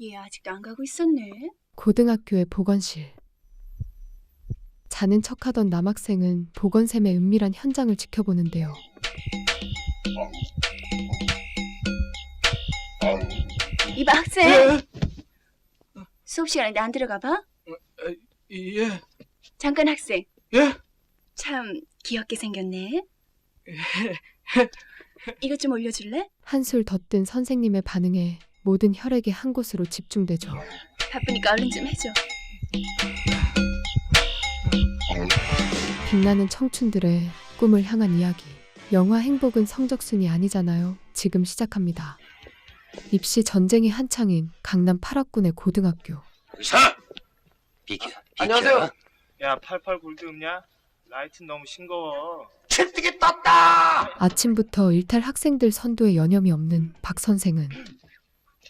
얘 아직도 안 가고 있었네. 고등학교의 보건실. 자는 척하던 남학생은 보건쌤의 은밀한 현장을 지켜보는데요. 이봐 학생. 예, 수업 시간인데 안 들어가 봐. 예, 잠깐 학생. 예. 참 귀엽게 생겼네. 이것 좀 올려줄래? 한술 더 뜬 선생님의 반응에 모든 혈액이 한 곳으로 집중되죠. 바쁘니까 얼른 좀 해줘. 빛나는 청춘들의 꿈을 향한 이야기. 영화 행복은 성적순이 아니잖아요. 지금 시작합니다. 입시 전쟁이 한창인 강남 8학군의 고등학교. 의사! 비켜, 비켜. 안녕하세요. 야, 88 골드 없냐? 라이트 너무 싱거워. 칠뜨기 떴다! 아침부터 일탈 학생들 선도에 여념이 없는 박 선생은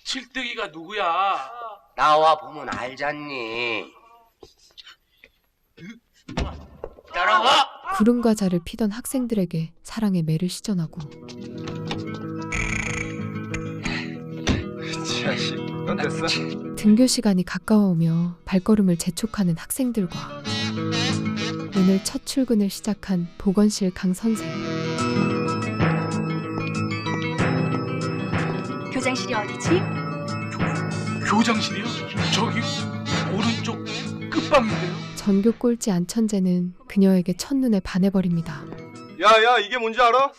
칠뜨기가 누구야? 나와 보면 알잖니. 따라와! 구름 과자를 피던 학생들에게 사랑의 매를 시전하고 자식, 넌 됐어? 등교 시간이 가까워오며 발걸음을 재촉하는 학생들과 오늘 첫 출근을 시작한 보건실 강 선생. 교장실이 어디지? 교장실이요? 저기 오른쪽 끝방인데요. 전교 꼴찌 안천재는 그녀에게 첫눈에 반해버립니다. 야야 이게 뭔지 알아?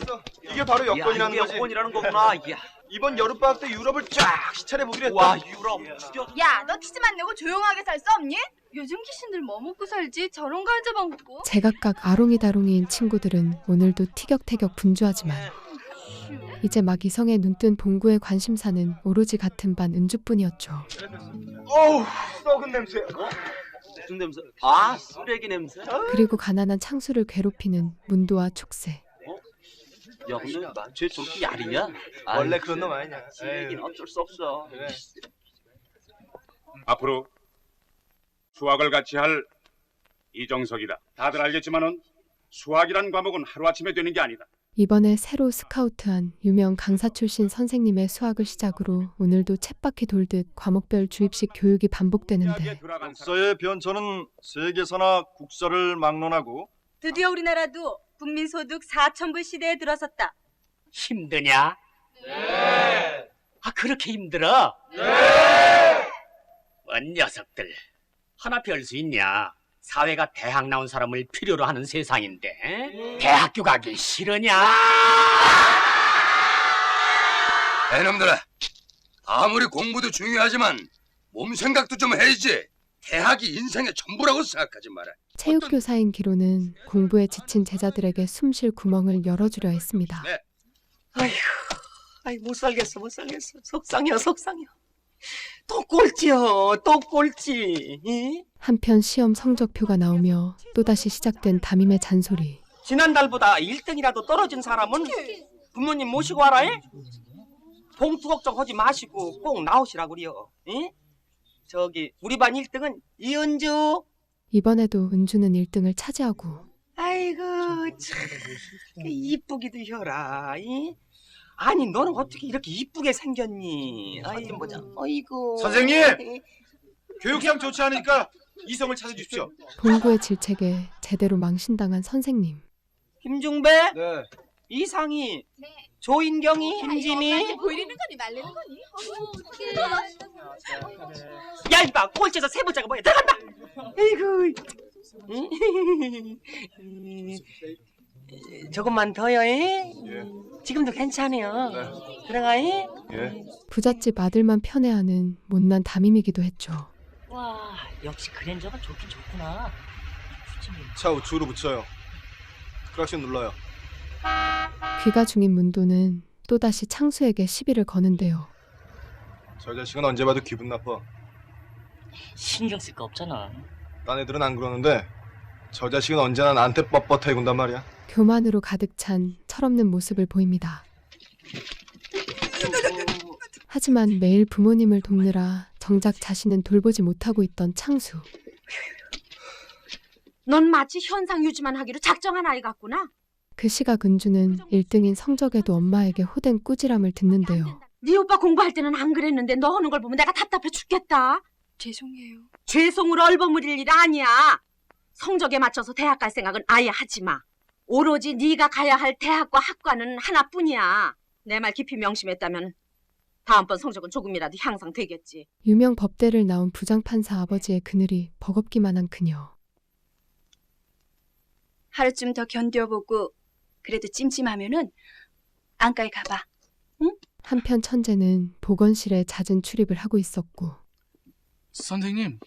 이게 바로 여권이라는 야, 거지. 여권이라는 거구나. 야, 이번 여름방학 때 유럽을 쫙 시찰해 보기로 했다. 와 유럽 죽여. 야, 너 키즈만 내고 조용하게 살 수 없니? 요즘 귀신들 뭐 먹고 살지? 저런 거 한자방 먹고. 제각각 아롱이다롱이인 친구들은 오늘도 티격태격 분주하지만 이제 막 이성의 눈뜬 봉구의 관심사는 오로지 같은 반 은주뿐이었죠. 어우 썩은 냄새. 무슨 냄새? 아 쓰레기 냄새. 그리고 가난한 창수를 괴롭히는 문도와 촉새. 야 근데 쟤 저렇게 야리냐? 원래 그런 놈 아니냐. 쓰레기는 어쩔 수 없어. 그래. 앞으로 수학을 같이 할 이정석이다. 다들 알겠지만은 수학이란 과목은 하루아침에 되는 게 아니다. 이번에 새로 스카우트한 유명 강사 출신 선생님의 수학을 시작으로 오늘도 쳇바퀴 돌듯 과목별 주입식 교육이 반복되는데 역사의 변천은 세계사나 국사를 막론하고 드디어 우리나라도 국민소득 4천불 시대에 들어섰다. 힘드냐? 네. 아 그렇게 힘들어? 네. 뭔 녀석들 하나 별 수 있냐? 사회가 대학 나온 사람을 필요로 하는 세상인데 대학교 가기 싫으냐? 애놈들아, 아무리 공부도 중요하지만 몸 생각도 좀 해야지. 대학이 인생의 전부라고 생각하지 마라. 체육교사인 기로는 공부에 지친 제자들에게 숨쉴 구멍을 열어주려 했습니다. 네. 아이 못 살겠어 못 살겠어 속상해 속상해 또 꼴찌요 또 꼴찌 이? 한편 시험 성적표가 나오며 또다시 시작된 담임의 잔소리. 지난달보다 1등이라도 떨어진 사람은 부모님 모시고 와라 에? 봉투 걱정하지 마시고 꼭 나오시라고 그래요 이? 저기 우리 반 1등은 이은주 이번에도 은주는 1등을 차지하고 아이고 참 이쁘기도 혀라 이? 아니 너는 어떻게 이렇게 이쁘게 생겼니? 아이 보자 어이구. 선생님! 교육상 좋지 않으니까 이성을 찾아주십시오. 봉구의 질책에 제대로 망신당한 선생님. 김중배? 네. 이상희? 조인경이? 김지미? 보이는 거니? 말리는 거니? 야 이봐. 꼴찌에서 세 번째가 뭐야? 들어간다! 에이구 조금만 더요 에? 지금도 괜찮아요 들어가 에? 예. 부잣집 아들만 편애하는 못난 담임이기도 했죠. 와 역시 그랜저가 좋긴 좋구나 차 우측으로 붙여요. 크락션 눌러요. 귀가 중인 문도는 또다시 창수에게 시비를 거는데요. 저 자식은 언제 봐도 기분 나빠. 신경 쓸 거 없잖아 딴 애들은 안 그러는데 저 자식은 언제나 나한테 뻣뻣해 군단 말이야. 교만으로 가득 찬 철없는 모습을 보입니다. 하지만 매일 부모님을 돕느라 정작 자신은 돌보지 못하고 있던 창수. 넌 마치 현상 유지만 하기로 작정한 아이 같구나. 그 시각 은주는 1등인 성적에도 엄마에게 호된 꾸지람을 듣는데요. 네 오빠 공부할 때는 안 그랬는데 너 하는 걸 보면 내가 답답해 죽겠다. 죄송해요. 죄송으로 얼버무릴 일 아니야. 성적에 맞춰서 대학 갈 생각은 아예 하지 마. 오로지 네가 가야 할 대학과 학과는 하나뿐이야. 내 말 깊이 명심했다면 다음번 성적은 조금이라도 향상되겠지. 유명 법대를 나온 부장판사 아버지의 그늘이 버겁기만 한 그녀. 하루쯤 더 견뎌보고 그래도 찜찜하면은 안과에 가봐. 한편 천재는 보건실에 잦은 출입을 하고 있었고 선생님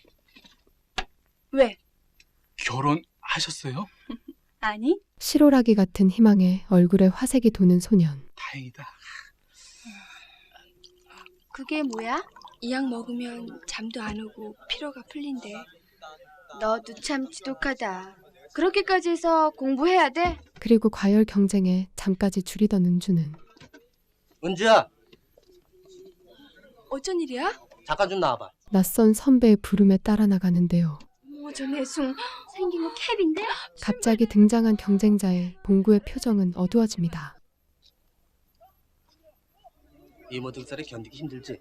왜? 결혼하셨어요? 아니? 실오라기 같은 희망에 얼굴에 화색이 도는 소년. 다행이다. 그게 뭐야? 이 약 먹으면 잠도 안 오고 피로가 풀린대. 너도 참 지독하다. 그렇게까지 해서 공부해야 돼? 그리고 과열 경쟁에 잠까지 줄이던 은주는 은주야 어쩐 일이야? 잠깐 좀 나와봐 낯선 선배의 부름에 따라 나가는데요. 어머 저 내 숭 생긴 거 캡인데? 갑자기 등장한 경쟁자의 봉구의 표정은 어두워집니다. 이모 등살이 견디기 힘들지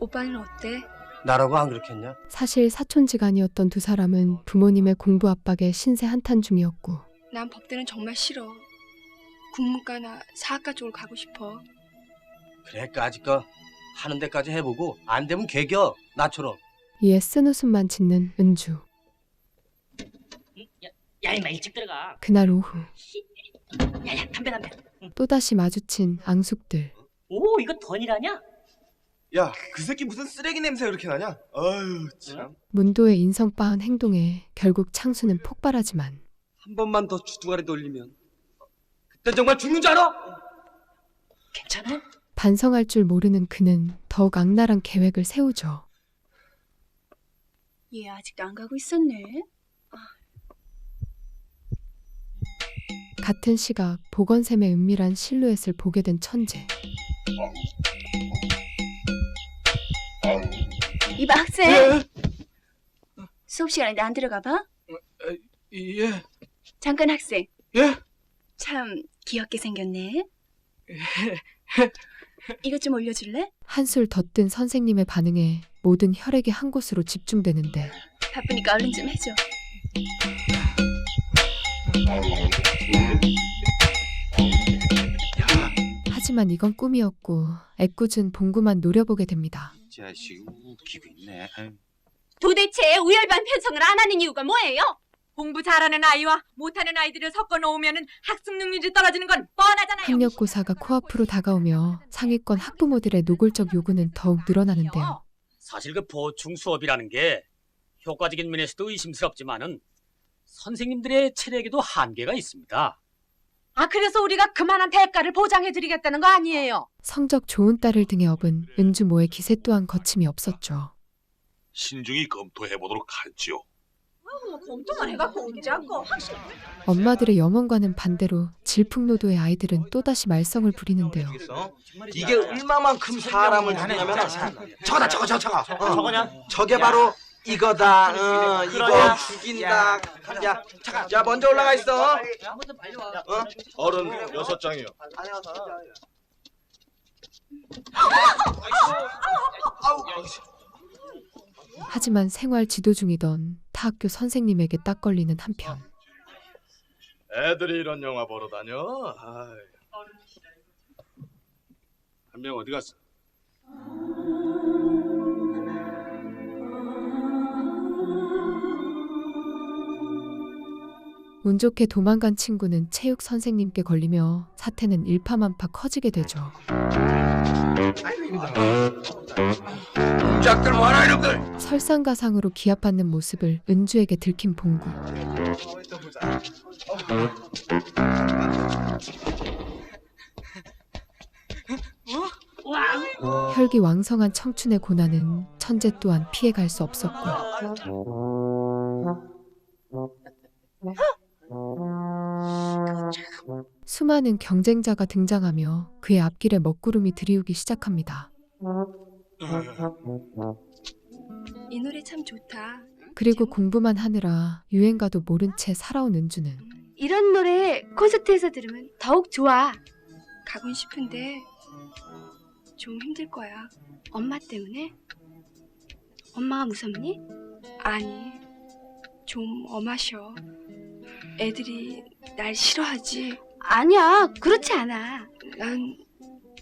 오빠는 어때? 나라고 안 그렇겠냐 사실 사촌지간이었던 두 사람은 부모님의 공부 압박에 신세 한탄 중이었고 난 법대는 정말 싫어. 국문과나 사학과 쪽으로 가고 싶어. 그래 까짓 거 하는 데까지 해보고 안 되면 개겨 나처럼 이에 쓴웃음만 짓는 은주. 야 이마 일찍 들어가. 그날 오후 야야 담배 담배. 또다시 마주친 앙숙들. 오 이거 던이라냐? 야, 그 새끼 무슨 쓰레기 냄새 그렇게 나냐? 아유, 참. 문도의 인성 빠한 행동에 결국 창수는 폭발하지만 한 번만 더 주둥아리 돌리면 그때 정말 죽는 줄 알아? 괜찮아? 반성할 줄 모르는 그는 더욱 악랄한 계획을 세우죠. 얘 아직도 안 가고 있었네. 같은 시각 보건샘의 은밀한 실루엣을 보게 된 천재. 이봐 학생. 수업 시간인데 안 들어가 봐? 예. 잠깐 학생. 예? 참 귀엽게 생겼네. 이것 좀 올려줄래? 한술 덧든 선생님의 반응에 모든 혈액이 한 곳으로 집중되는데 바쁘니까 얼른 좀 해줘. 하지만 이건 꿈이었고 애꿎은 봉구만 노려보게 됩니다. 자식 웃기고 있네 도대체 우열반 편성을 안 하는 이유가 뭐예요? 공부 잘하는 아이와 못하는 아이들을 섞어 놓으면 학습 능률이 떨어지는 건 뻔하잖아요. 학력고사가 코앞으로 다가오며 상위권 학부모들의 노골적 요구는 더욱 늘어나는데요. 사실 그 보충 수업이라는 게 효과적인 면에서도 의심스럽지만은 선생님들의 체력에도 한계가 있습니다. 아 그래서 우리가 그만한 대가를 보장해드리겠다는 거 아니에요? 성적 좋은 딸을 등에 업은 은주 모의 기세 또한 거침이 없었죠. 신중히 검토해 보도록 하지요 검토만 해갖고 언제 할거 엄마들의 염원과는 반대로 질풍노도의 아이들은 또다시 말썽을 부리는데요. 이게 얼마만큼 사람을 죽이냐면 저거다 저거 저거 저거 어. 저거냐? 저게 바로 이거다 어, 이거 죽인다 야 잠깐 야 먼저 올라가 있어 어? 어른 여섯 장이요. 하지만 생활 지도 중이던 타 학교 선생님에게 딱 걸리는 한편 애들이 이런 영화 보러 다녀? 한 명 어디 갔어? 운 좋게 도망간 친구는 체육 선생님께 걸리며 사태는 일파만파 커지게 되죠. 짝들 뭐하나 이놈들 설상가상으로 기합받는 모습을 은주에게 들킨 봉구. 혈기 왕성한 청춘의 고난은 천재 또한 피해갈 수 없었고 수많은 경쟁자가 등장하며 그의 앞길에 먹구름이 들이우기 시작합니다. 이 노래 참 좋다. 그리고 공부만 하느라 유행가도 모른 채 살아온 은주는 이런 노래 콘서트에서 들으면 더욱 좋아. 가곤 싶은데 좀 힘들 거야. 엄마 때문에? 엄마가 무섭니? 아니, 좀 엄하셔. 애들이 날 싫어하지. 아니야, 그렇지 않아. 난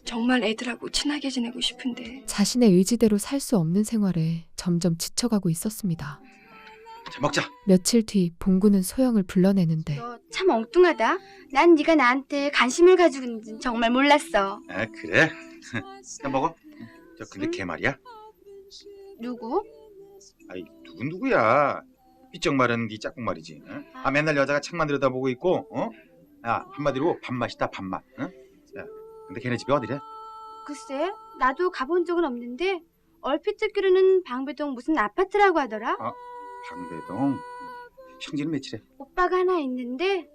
정말 애들하고 친하게 지내고 싶은데. 자신의 의지대로 살 수 없는 생활에 점점 지쳐가고 있었습니다. 자, 먹자. 며칠 뒤 봉구는 소영을 불러내는데 너 참 엉뚱하다. 난 네가 나한테 관심을 가지고 있는지 정말 몰랐어. 아 그래? 야 먹어. 저 근데 걔 말이야? 누구? 아이 누군 누구야? 삐쩍 마른 네 짝꿍 말이지. 응? 아 맨날 여자가 책만 들여다보고 있고, 어? 야 한마디로 밥맛이다 밥맛. 응? 야 근데 걔네 집이 어디래? 글쎄, 나도 가본 적은 없는데 얼핏 듣기로는 방배동 무슨 아파트라고 하더라. 방배동. 형제는 며칠에? 오빠가 하나 있는데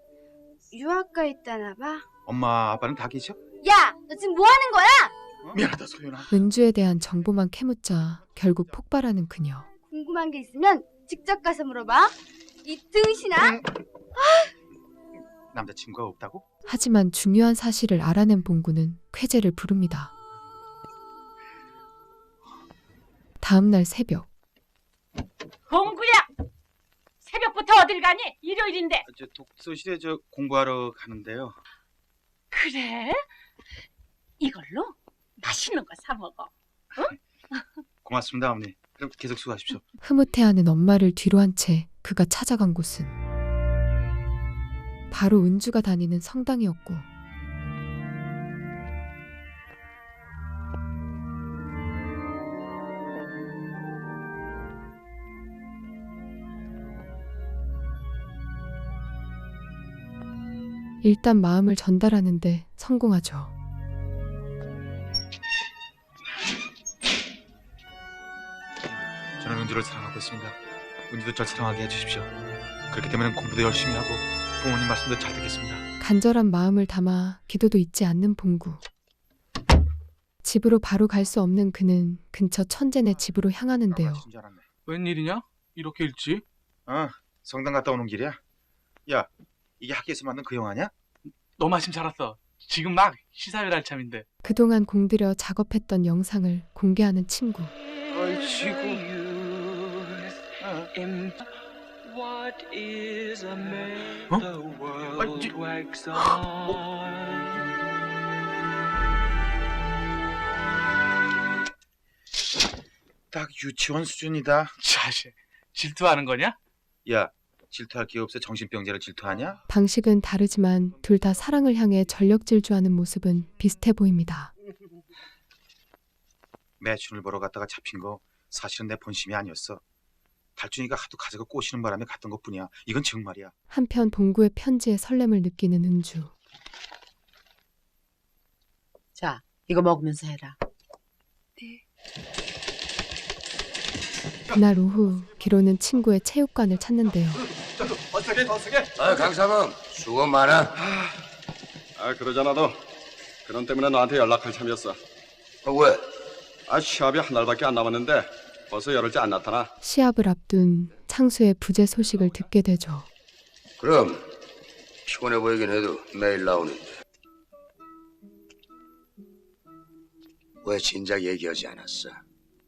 유학가 있다나 봐. 엄마 아빠는 다 계셔? 야, 너 지금 뭐 하는 거야? 미안하다 소연아. 은주에 대한 정보만 캐묻자 결국 폭발하는 그녀. 궁금한 게 있으면 직접 가서 물어봐. 이 등신아. 남자친구가 없다고? 하지만 중요한 사실을 알아낸 봉구는 쾌재를 부릅니다. 다음 날 새벽 봉구야! 새벽부터 어딜 가니? 일요일인데. 저 독서실에 저 공부하러 가는데요. 그래? 이걸로 맛있는 거 사 먹어. 고맙습니다 어머니. 그럼 계속 수고하십시오. 흐뭇해하는 엄마를 뒤로 한 채 그가 찾아간 곳은 바로 은주가 다니는 성당이었고 일단 마음을 전달하는데 성공하죠. 은주를 사랑하고 있습니다. 은주도 절 사랑하게 해주십시오. 그렇기 때문에 공부도 열심히 하고 부모님 말씀도 잘 듣겠습니다. 간절한 마음을 담아 기도도 잊지 않는 봉구. 집으로 바로 갈 수 없는 그는 근처 천재네 집으로 향하는데요. 줄 알았네. 웬일이냐? 이렇게 일찍? 어, 성당 갔다 오는 길이야. 야, 이게 학교에서 만든 그 영화냐? 너 마침 잘 왔어. 지금 막 시사회 할 참인데. 그동안 공들여 작업했던 영상을 공개하는 친구. 아이고. 어? 아니, 지- 딱 유치원 수준이다. 자식, 질투하는 거냐? 야, 질투할 게 없어 정신병자를 질투하냐? 방식은 다르지만 둘 다 사랑을 향해 전력 질주하는 모습은 비슷해 보입니다. 매춘을 보러 갔다가 잡힌 거 사실은 내 본심이 아니었어. 달준이가 하도 가져가 꼬시는 바람에 갔던 것뿐이야. 이건 정말이야. 한편 봉구의 편지에 설렘을 느끼는 은주. 자, 이거 먹으면서 해라. 그날 오후 기로는 친구의 체육관을 찾는데요. 더 세게. 아 강사범 수고 많아. 아, 그러잖아도 그런 때문에 너한테 연락할 참이었어. 어, 왜? 아, 시합이 한 달밖에 안 남았는데 벌써 열흘째 안 나타나. 시합을 앞둔 창수의 부재 소식을 듣게 되죠. 그럼 피곤해 보이긴 해도 매일 나오는데 왜 진작 얘기하지 않았어?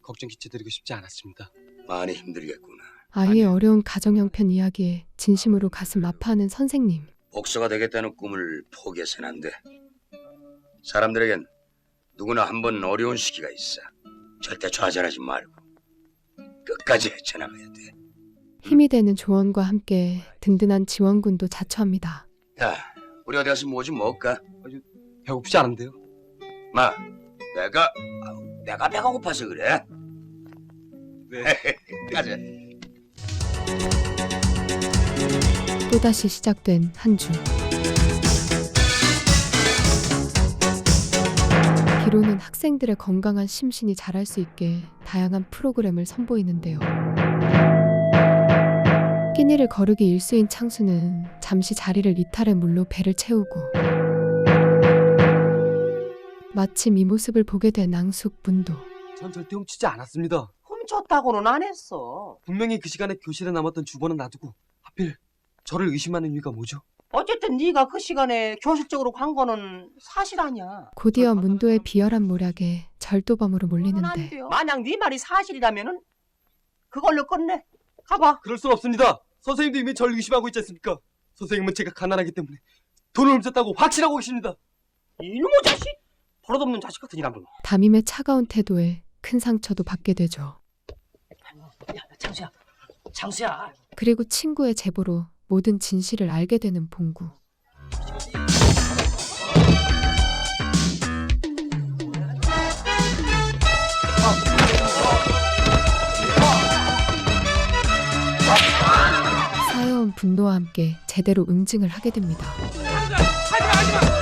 걱정 끼쳐드리고 싶지 않았습니다. 많이 힘들겠구나. 아이의 어려운 가정 형편 이야기에 진심으로 가슴 아파하는 선생님. 복서가 되겠다는 꿈을 포기해서는 안 돼. 사람들에겐 누구나 한 번 어려운 시기가 있어. 절대 좌절하지 말고 끝까지 헤쳐나가야 돼. 힘이 되는 조언과 함께 든든한 지원군도 자처합니다. 야, 우리 어디 가서 뭐 좀 먹을까? 배고프지 않은데요? 마, 내가 아우, 내가 배가 고파서 그래. 네. 가자. 또다시 시작된 한 주. 기로는 학생들의 건강한 심신이 자랄 수 있게 다양한 프로그램을 선보이는데요. 끼니를 거르기 일수인 창수는 잠시 자리를 이탈해 물로 배를 채우고 마침 이 모습을 보게 된 앙숙 문도 전 절대 훔치지 않았습니다. 훔쳤다고는 안 했어. 분명히 그 시간에 교실에 남았던 주번은 놔두고 하필 저를 의심하는 이유가 뭐죠? 어쨌든 네가 그 시간에 교실적으로 간 거는 사실 아니야. 곧이어 문도의 비열한 모략에 절도범으로 몰리는데 만약 네 말이 사실이라면은 그걸로 끝내. 가봐. 그럴 순 없습니다. 선생님도 이미 절 의심하고 있지 않습니까? 선생님은 제가 가난하기 때문에 돈을 훔쳤다고 확신하고 계십니다. 이놈의 자식! 버릇없는 자식 같은 이란 건. 담임의 차가운 태도에 큰 상처도 받게 되죠. 야, 장수야. 장수야. 그리고 친구의 제보로 모든 진실을 알게 되는 봉구. 쌓여온 분노와 함께 제대로 응징을 하게 됩니다. 하지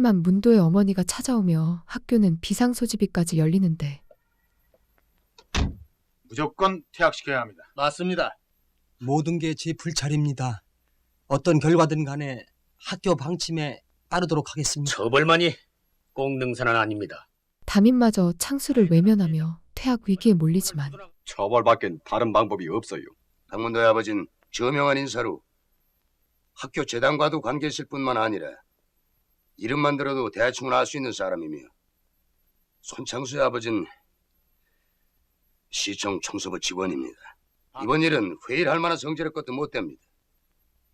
만 문도의 어머니가 찾아오며 학교는 비상소집이까지 열리는데 무조건 퇴학시켜야 합니다. 맞습니다. 모든 게 제 불찰입니다. 어떤 결과든 간에 학교 방침에 따르도록 하겠습니다. 처벌만이 꼭 능사는 아닙니다. 담임마저 창수를 외면하며 퇴학 위기에 몰리지만 처벌밖엔 다른 방법이 없어요. 강문도의 아버지는 저명한 인사로 학교 재단과도 관계 있을 뿐만 아니라 이름만 들어도 대충은 알 수 있는 사람이며 손창수의 아버지는 시청 청소부 직원입니다. 이번 일은 회의를 할 만한 성질의 것도 못 됩니다.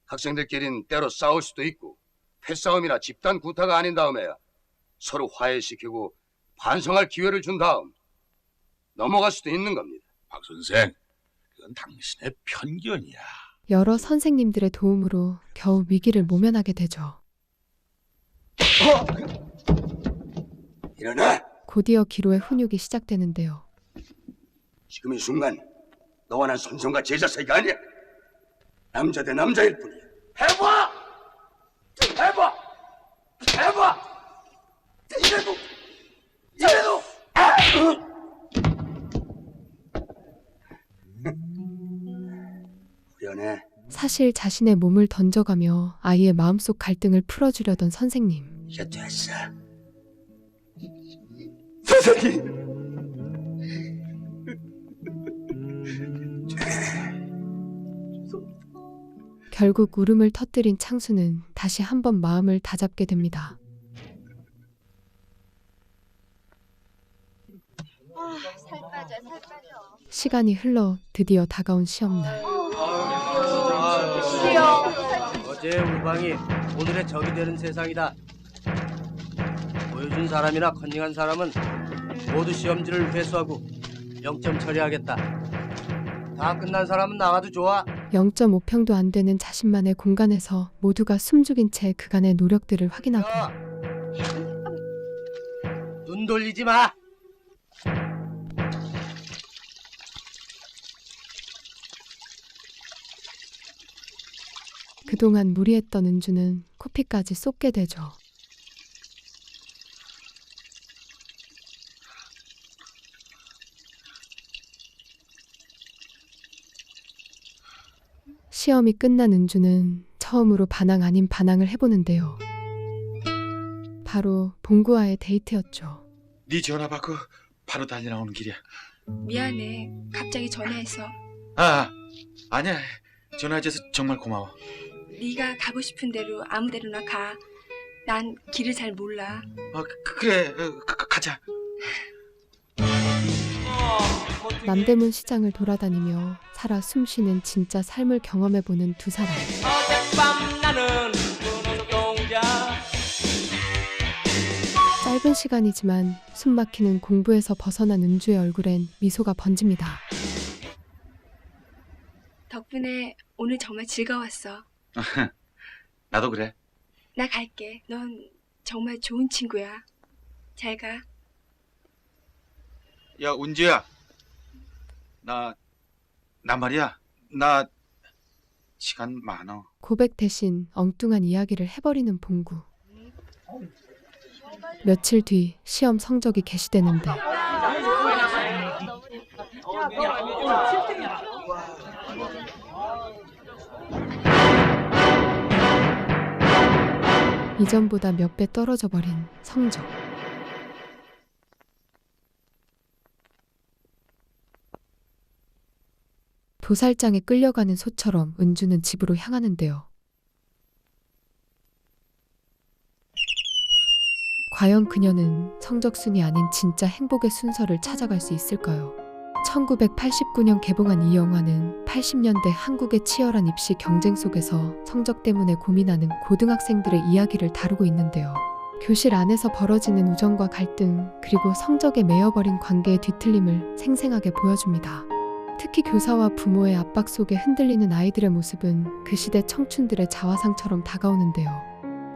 학생들끼리는 때로 싸울 수도 있고 패싸움이나 집단 구타가 아닌 다음에야 서로 화해시키고 반성할 기회를 준 다음 넘어갈 수도 있는 겁니다. 박 선생, 그건 당신의 편견이야. 여러 선생님들의 도움으로 겨우 위기를 모면하게 되죠. 일어나! 곧이어 기로의 훈육이 시작되는데요. 지금 이 순간 너와 난 선생과 제자 사이가 아니야. 남자 대 남자일 뿐이야. 해봐! 해봐! 해봐! 이래도 후련해. 사실 자신의 몸을 던져가며 아이의 마음속 갈등을 풀어주려던 선생님. 이제 됐어. 선생님. 결국 울음을 터뜨린 창수는 다시 한번 마음을 다잡게 됩니다. 살 빠져, 살 빠져. 시간이 흘러 드디어 다가온 시험날. 어제 울방이 오늘의 적이 되는 세상이다. 보여준 사람이나 컨닝한 사람은 모두 시험지를 회수하고 0점 처리하겠다. 다 끝난 사람은 나가도 좋아. 0.5평도 안 되는 자신만의 공간에서 모두가 숨죽인 채 그간의 노력들을 확인하고 눈 돌리지 마. 그동안 무리했던 은주는 코피까지 쏟게 되죠. 시험이 끝난 은주는 처음으로 반항 아닌 반항을 해보는데요. 바로 봉구와의 데이트였죠. 네 전화 받고 바로 달려 나오는 길이야. 미안해. 갑자기 전화해서. 아, 아니야. 전화해줘서 정말 고마워. 네가 가고 싶은 대로 아무 데로나 가. 난 길을 잘 몰라. 어, 그, 그래, 어, 가, 가- 가자. 남대문 시장을 돌아다니며 살아 숨쉬는 진짜 삶을 경험해보는 두 사람. 어젯밤 나는 노동자. 짧은 시간이지만 숨막히는 공부에서 벗어난 은주의 얼굴엔 미소가 번집니다. 덕분에 오늘 정말 즐거웠어. 나도 그래. 나 갈게. 넌 정말 좋은 친구야. 잘 가. 야, 운주야. 나, 나 말이야. 나 시간 많어. 고백 대신 엉뚱한 이야기를 해버리는 봉구. 며칠 뒤 시험 성적이 게시되는데 이전보다 몇 배 떨어져 버린 성적. 도살장에 끌려가는 소처럼 은주는 집으로 향하는데요. 과연 그녀는 성적순이 아닌 진짜 행복의 순서를 찾아갈 수 있을까요? 1989년 개봉한 이 영화는 80년대 한국의 치열한 입시 경쟁 속에서 성적 때문에 고민하는 고등학생들의 이야기를 다루고 있는데요. 교실 안에서 벌어지는 우정과 갈등, 그리고 성적에 매여버린 관계의 뒤틀림을 생생하게 보여줍니다. 특히 교사와 부모의 압박 속에 흔들리는 아이들의 모습은 그 시대 청춘들의 자화상처럼 다가오는데요.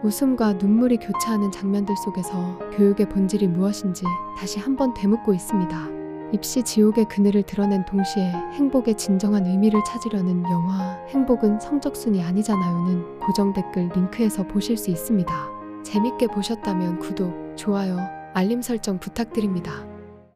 웃음과 눈물이 교차하는 장면들 속에서 교육의 본질이 무엇인지 다시 한번 되묻고 있습니다. 입시 지옥의 그늘을 드러낸 동시에 행복의 진정한 의미를 찾으려는 영화 행복은 성적순이 아니잖아요는 고정 댓글 링크에서 보실 수 있습니다. 재밌게 보셨다면 구독, 좋아요, 알림 설정 부탁드립니다.